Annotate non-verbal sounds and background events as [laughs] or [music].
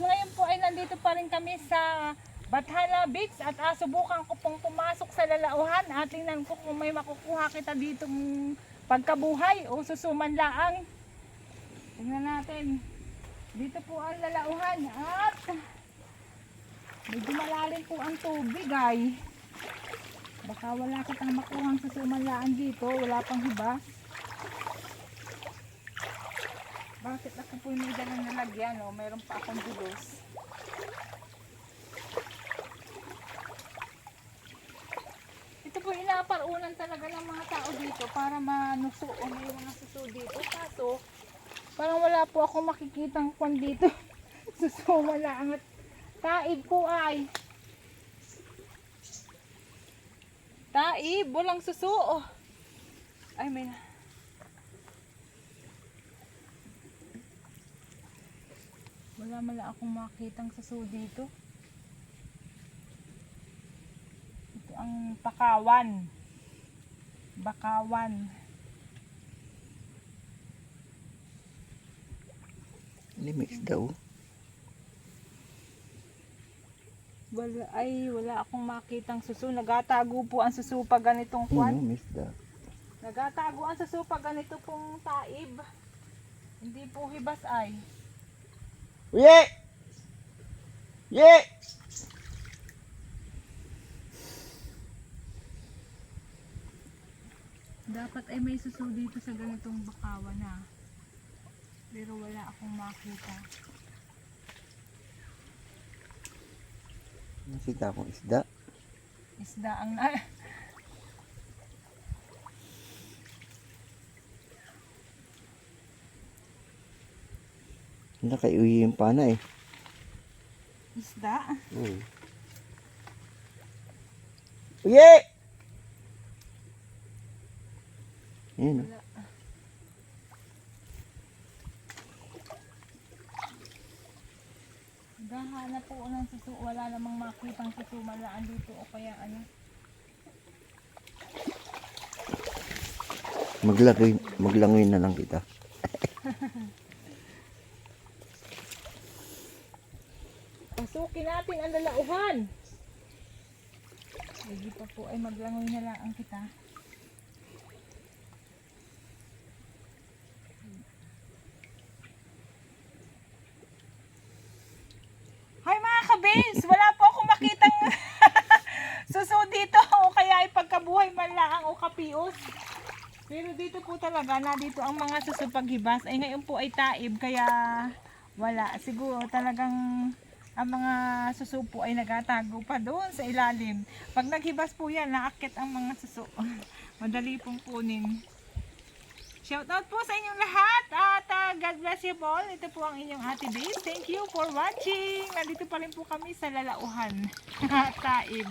ngayon po ay nandito pa rin kami sa Bathala Beach at ah, subukan ko pong pumasok sa lalauhan at tingnan ko kung may makukuha kita dito pagkabuhay o susuman laang. Tingnan natin. Dito po ang lalauhan at medyo malalim po ang tubig ay. Baka wala kitang makuhang susuman laang dito. Wala pang hibas. Bakit ako po may dalang nalagyan? O, mayroon pa akong dulos. Ito po inaparunan talaga ng mga tao dito para manuso o may mga suso dito. Kaso, parang wala po ako makikitang kwan dito. [laughs] suso wala ang taib po ay. Taib, walang suso. Oh. Ay, may na. Wala mala akong makitang suso dito. Ito ang pakawan. Bakawan. Limix daw. Wala, ay, wala akong makitang suso. Nagatago po ang suso pag ganitong kwan. Hmm, isda. Nagatago ang suso pag ganito pong taib. Hindi po hibas ay. Uye! Ye! Dapat ay may suso dito sa ganitong bakawan na. Pero wala akong makita. Nakita akong isda. Isda ang na... [laughs] Nakaiuwi yung pana eh. Isda? Hmm. Uye! Ayan oh. Wala. Gahanap po ng suso. Wala namang makitang suso. Malaan dito o kaya ano. Maglangoy, maglangoy na lang kita. Pasukin natin ang lalauhan. Sige pa po ay maglangoy na lang ang kita. Hi mga kabins! Wala po ako makitang [laughs] suso dito o kaya ay pagkabuhay man lang o kapios. Pero dito po talaga na dito ang mga suso paghibas ay ngayon po ay taib kaya wala. Siguro talagang ang mga suso ay nagatago pa doon sa ilalim. Pag naghibas po yan, naakit ang mga suso. [laughs] Madali pong kunin. Shoutout po sa inyong lahat at ah, God bless you all. Ito po ang inyong Ate Babe. Thank you for watching. Nandito pa rin po kami sa Lalauhan. [laughs] Taib.